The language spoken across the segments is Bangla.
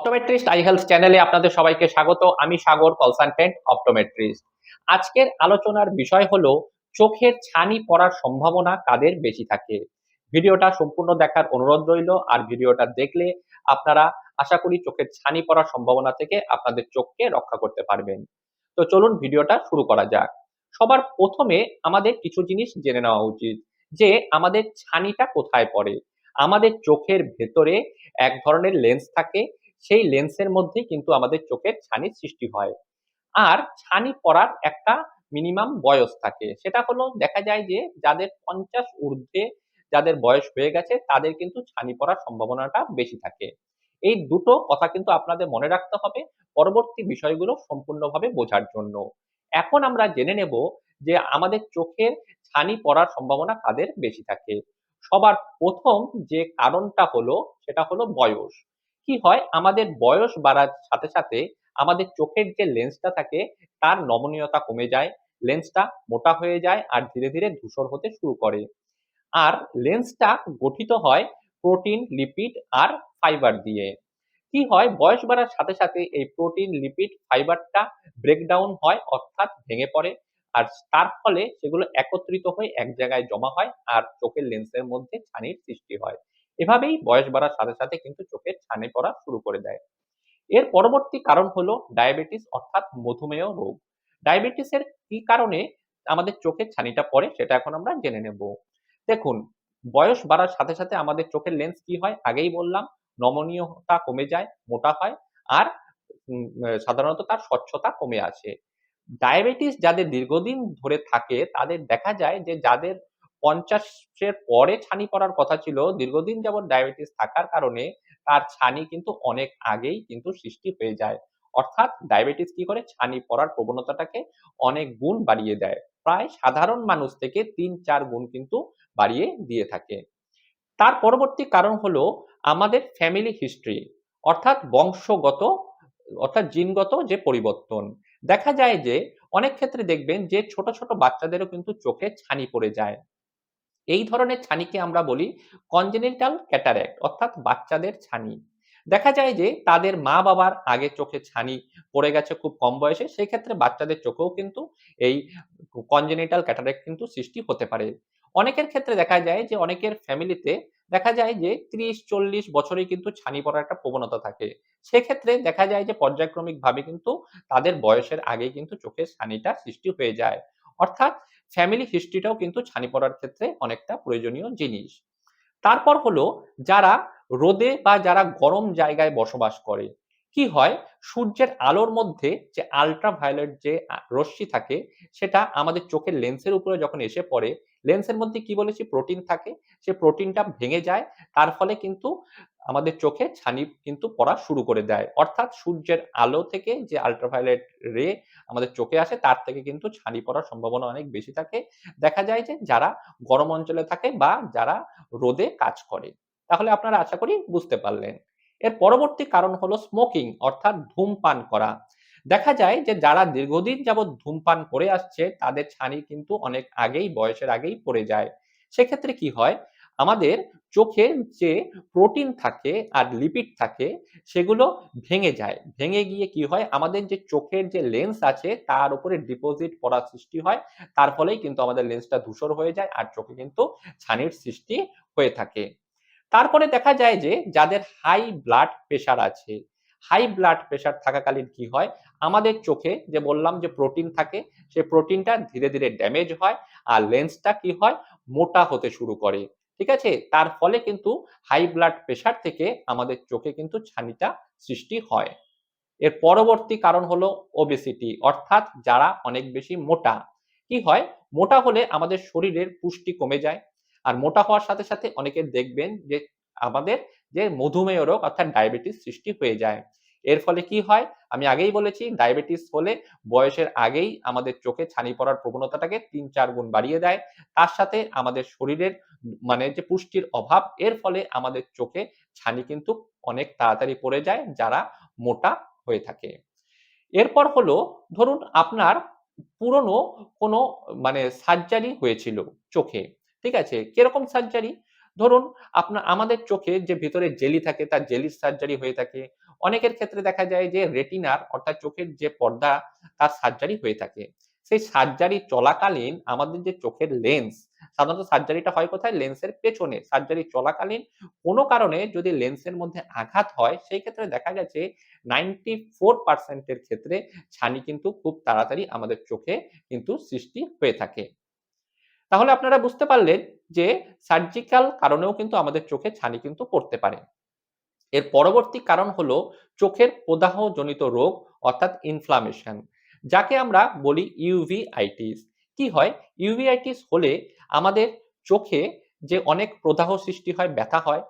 অপটোমেট্রিস্ট আই হেলথ চ্যানেলে আপনাদের সবাইকে স্বাগত। আমি সাগর কনসালটেন্ট অপটোমেট্রিস্ট আজকের আলোচনার বিষয় হলো, চোখের ছানি পড়ার সম্ভাবনা কাদের বেশি থাকে? ভিডিওটা সম্পূর্ণ দেখার অনুরোধ রইল, আর ভিডিওটা দেখলে আপনারা আশা করি চোখের ছানি পড়ার সম্ভাবনা থেকে আপনাদের চোখকে রক্ষা করতে পারবেন। তো চলুন ভিডিওটা শুরু করা যাক। সবার প্রথমে আমাদের কিছু জিনিস জেনে নেওয়া উচিত, যে আমাদের ছানিটা কোথায় পড়ে? আমাদের চোখের ভেতরে এক ধরনের লেন্স থাকে সেই লেন্সের মধ্যেই কিন্তু আমাদের চোখের ছানির সৃষ্টি হয়। আর ছানি পড়ার একটা মিনিমাম বয়স থাকে। সেটা হলো দেখা যায় যে যাদের পঞ্চাশ ঊর্ধ্বে যাদের বয়স হয়ে গেছে, তাদের কিন্তু ছানি পড়ার সম্ভাবনাটা বেশি থাকে। এই দুটো কথা কিন্তু আপনাদের মনে রাখতে হবে পরবর্তী বিষয়গুলো সম্পূর্ণভাবে বোঝার জন্য। এখন আমরা জেনে নেব যে আমাদের চোখের ছানি পড়ার সম্ভাবনা কাদের বেশি থাকে। সবার প্রথম যে কারণটা হলো সেটা হলো বয়স। কি হয়? আমাদের বয়স বাড়ার সাথে সাথে আমাদের চোখের যে লেন্সটা থাকে, তার নমনীয়তা কমে যায় লেন্সটা মোটা হয়ে যায় আর ধীরে ধীরে ধূসর হতে শুরু করে। আর লেন্সটা গঠিত হয় প্রোটিন লিপিড আর ফাইবার দিয়ে। কি হয়? বয়স বাড়ার সাথে সাথে এই প্রোটিন লিপিড ফাইবারটা ব্রেকডাউন হয়, অর্থাৎ ভেঙে পড়ে। আর তার ফলে সেগুলো একত্রিত হয়ে এক জায়গায় জমা হয় আর চোখের লেন্সের মধ্যে ছানির সৃষ্টি হয়। এভাবেই বয়স বাড়ার সাথে সাথে কিন্তু চোখের ছানি পড়া শুরু করে দেয়। এর পরবর্তী কারণ হলো ডায়াবেটিস অর্থাৎ মধুমেহ রোগ। ডায়াবেটিসের কি কারণে আমাদের চোখের ছানিটা পড়ে সেটা এখন আমরা জেনে নেব। দেখুন, বয়স বাড়ার সাথে সাথে আমাদের চোখের লেন্স কি হয়? আগেই বললাম, নমনীয়তা কমে যায়, মোটা হয়, আর সাধারণত তার স্বচ্ছতা কমে আসে। ডায়াবেটিস যাদের দীর্ঘদিন ধরে থাকে, তাদের দেখা যায় যে যাদের পঞ্চাশের পরে ছানি পড়ার কথা ছিল, দীর্ঘদিন যেমন ডায়াবেটিস থাকার কারণে তার ছানি কিন্তু অনেক আগেই কিন্তু সৃষ্টি হয়ে যায়। অর্থাৎ ডায়াবেটিস কি করে? ছানি পড়ার প্রবণতাটাকে অনেক গুণ বাড়িয়ে দেয়। প্রায় সাধারণ মানুষ থেকে তিন চার গুণ কিন্তু বাড়িয়ে দিয়ে থাকে। তার পরবর্তী কারণ হলো আমাদের ফ্যামিলি হিস্ট্রি অর্থাৎ বংশগত, অর্থাৎ জিনগত যে পরিবর্তন। দেখা যায় যে, অনেক ক্ষেত্রে দেখবেন যে ছোট ছোট বাচ্চাদেরও কিন্তু চোখে ছানি পড়ে যায়। এই ধরনের ছানিকে আমরা বলি কনজেনিটাল ক্যাটারেক্ট অর্থাৎ বাচ্চাদের ছানি। দেখা যায় যে তাদের মা বাবার আগে চোখে ছানি পড়ে গেছে খুব কম বয়সে, সেই ক্ষেত্রে বাচ্চাদের চোখেও কিন্তু এই কনজেনিটাল ক্যাটারেক্ট কিন্তু সৃষ্টি হতে পারে। অনেকের ক্ষেত্রে দেখা যায় যে অনেকের ফ্যামিলিতে দেখা যায় যে ত্রিশ, চল্লিশ বছরেই কিন্তু ছানি পড়ার একটা প্রবণতা থাকে। সেক্ষেত্রে দেখা যায় যে পর্যায়ক্রমিক ভাবে কিন্তু তাদের বয়সের আগেই কিন্তু চোখের ছানিটা সৃষ্টি হয়ে যায়। অর্থাৎ ফ্যামিলি হিস্ট্রিটাও কিন্তু ছানি পড়ার ক্ষেত্রে অনেকটা প্রয়োজনীয় জিনিস। তারপর হলো যারা রোদে বা যারা গরম জায়গায় বসবাস করে, কি হয়? সূর্যের আলোর মধ্যে যে আল্ট্রাভায়োলেট যে রশ্মি থাকে, সেটা আমাদের চোখের লেন্সের উপরে যখন এসে পড়ে লেন্সের মধ্যে কি বলেছি? প্রোটিন থাকে। সে প্রোটিনটা ভেঙে যায়, তার ফলে কিন্তু আমাদের চোখে ছানি কিন্তু পড়া শুরু করে দেয়। অর্থাৎ সূর্যের আলো থেকে যে আল্ট্রাভায়োলেট রে আমাদের চোখে আসে, তার থেকে কিন্তু ছানি পড়ার সম্ভাবনা অনেক বেশি থাকে। দেখা যায় যে যারা গরম অঞ্চলে থাকে বা যারা রোদে কাজ করে, তাহলে আপনারা আশা করি বুঝতে পারলেন। এর পরবর্তী কারণ হলো স্মোকিং অর্থাৎ ধূমপান করা। দেখা যায় যে যারা দীর্ঘদিন যাবৎ ধূমপান করে আসছে, তাদের ছানি কিন্তু অনেক আগেই, বয়সের আগেই পড়ে যায়। সেক্ষেত্রে কি হয়? আমাদের চোখের যে প্রোটিন থাকে আর লিপিড থাকে, সেগুলো ভেঙে যায়। ভেঙে গিয়ে কি হয়? আমাদের যে চোখের যে লেন্স আছে, তার উপরে ডিপোজিট পড়ার সৃষ্টি হয়। তার ফলেই কিন্তু আমাদের লেন্সটা ধূসর হয়ে যায় আর চোখে কিন্তু ছানির সৃষ্টি হয়ে থাকে। তারপরে দেখা যায় যে, যাদের হাই ব্লাড প্রেশার আছে, হাই ব্লাড প্রেশার থাকাকালীন কি হয়? আমাদের চোখে যে বললাম যে প্রোটিন থাকে সেই প্রোটিনটা ধীরে ধীরে ড্যামেজ হয় আর লেন্সটা কি হয়? মোটা হতে শুরু করে। ঠিক আছে? তার ফলে কিন্তু হাই ব্লাড প্রেশার থেকে আমাদের চোখে কিন্তু ছানিটা সৃষ্টি হয়। এর পরবর্তী কারণ হলো ওবেসিটি অর্থাৎ যারা অনেক বেশি মোটা। কি হয়? মোটা হলে আমাদের শরীরের পুষ্টি কমে যায়। আর মোটা হওয়ার সাথে সাথে অনেকে দেখবেন যে আমাদের যে মধুমেহ রোগ, অর্থাৎ ডায়াবেটিস সৃষ্টি হয়ে যায়। এর ফলে কি হয়? আমি আগেই বলেছি, ডায়াবেটিস হলে বয়সের আগেই আমাদের চোখে ছানি পড়ার প্রবণতাটাকে তিন চার গুণ বাড়িয়ে দেয়। তার সাথে আমাদের শরীরের মানে যে পুষ্টির অভাব, এর ফলে আমাদের চোখে ছানি কিন্তু অনেক তাড়াতাড়ি পড়ে যায়, যারা মোটা হয়ে থাকে। এরপর হলো, ধরুন আপনার পুরনো কোনো মানে সার্জারি হয়েছিল চোখে, ঠিক আছে? কীরকম সার্জারি ধরুন আপনার আমাদের চোখে যে ভিতরে জেলি থাকে, তার জেলির সার্জারি হয়ে থাকে। অনেকের ক্ষেত্রে দেখা যায় যে রেটিনার অর্থাৎ চোখের যে পর্দা, তার সার্জারি হয়ে থাকে। সেই সার্জারি চলাকালীন আমাদের যে চোখের লেন্স সাধারণত সার্জারিটা হয় কোথায়? লেন্সের পেছনে। সার্জারি চলাকালীন কোনো কারণে যদি লেন্সের মধ্যে আঘাত হয়, সেই ক্ষেত্রে দেখা গেছে নাইনটি ফোর পার্সেন্টের ক্ষেত্রে ছানি কিন্তু খুব তাড়াতাড়ি আমাদের চোখে কিন্তু সৃষ্টি হয়ে থাকে। তাহলে আপনারা বুঝতে পারলেন যে সার্জিক্যাল কারণেও কিন্তু আমাদের চোখে ছানি কিন্তু পড়তে পারে। এর পরবর্তী কারণ হলো চোখের প্রদাহজনিত রোগ, অর্থাৎ ইনফ্লামেশন যাকে আমরা বলি ইউভিআইটিস কি হয়? ইউভিআইটিস হলে আমাদের চোখে যে অনেক প্রদাহ সৃষ্টি হয়, ব্যথা হয়,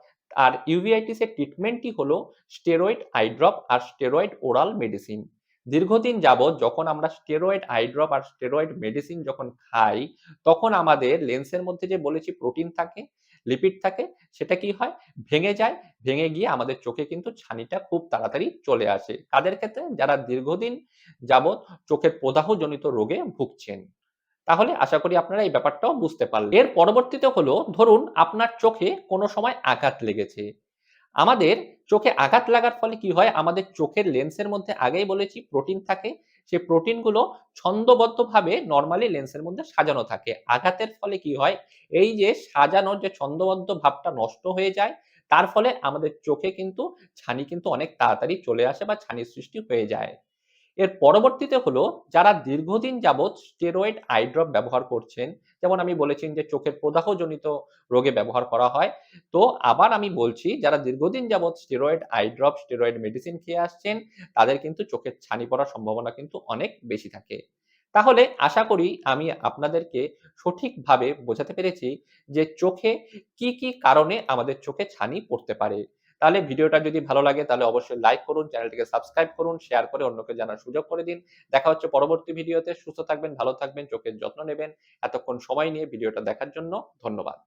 আর ইউভিআইটিস এর ট্রিটমেন্টই হলো স্টেরয়েড আই ড্রপ আর স্টেরয়েড ওরাল মেডিসিন দীর্ঘদিন যাবৎ যখন আমরা স্টেরয়েড আই ড্রপ আর স্টেরয়েড মেডিসিন যখন খাই, তখন আমাদের লেন্সের মধ্যে যে বলেছি প্রোটিন থাকে লিপিড থাকে, সেটা কি হয়? ভেঙে যায়। ভেঙে গিয়ে আমাদের চোখে কিন্তু ছানিটা খুব তাড়াতাড়ি চলে আসে। কাদের ক্ষেত্রে? যারা দীর্ঘদিন যাবৎ চোখের প্রদাহজনিত রোগে ভুগছেন। তাহলে আশা করি আপনারা এই ব্যাপারটাও বুঝতে পারলেন। এর পরবর্তীতে হলো, ধরুন আপনার চোখে কোনো সময় আঘাত লেগেছে। আমাদের চোখে আঘাত লাগার ফলে কি হয়? আমাদের চোখের লেন্সের মধ্যে আগেই বলেছি প্রোটিন থাকে। সে প্রোটিনগুলো ছন্দবদ্ধভাবে নর্মালি লেন্সের মধ্যে সাজানো থাকে। আঘাতের ফলে কি হয়? এই যে সাজানোর যে ছন্দবদ্ধ ভাবটা নষ্ট হয়ে যায়, তার ফলে আমাদের চোখে কিন্তু ছানি কিন্তু অনেক তাড়াতাড়ি চলে আসে বা ছানির সৃষ্টি হয়ে যায়। এর পরবর্তীতে হলো যারা দীর্ঘদিন যাবৎ স্টেরয়েড আই ড্রপ ব্যবহার করছেন, যেমন আমি বলেছি যে চোখের প্রদাহজনিত রোগে ব্যবহার করা হয়, তো আবার আমি বলছি যারা দীর্ঘদিন যাবৎ স্টেরয়েড আইড্রপ স্টেরয়েড মেডিসিন খেয়ে আসছেন, তাদের কিন্তু চোখের ছানি পড়ার সম্ভাবনা কিন্তু অনেক বেশি থাকে। তাহলে আশা করি আমি আপনাদেরকে সঠিকভাবে বোঝাতে পেরেছি যে চোখে কি কি কারণে আমাদের চোখে ছানি পড়তে পারে। তাহলে ভিডিওটা যদি ভালো লাগে, তাহলে অবশ্যই লাইক করুন, চ্যানেলটিকে সাবস্ক্রাইব করুন শেয়ার করে অন্যকে জানার সুযোগ করে দিন। দেখা হচ্ছে পরবর্তী ভিডিওতে। সুস্থ থাকবেন, ভালো থাকবেন, চোখের যত্ন নেবেন। এতক্ষণ সময় নিয়ে ভিডিওটা দেখার জন্য ধন্যবাদ।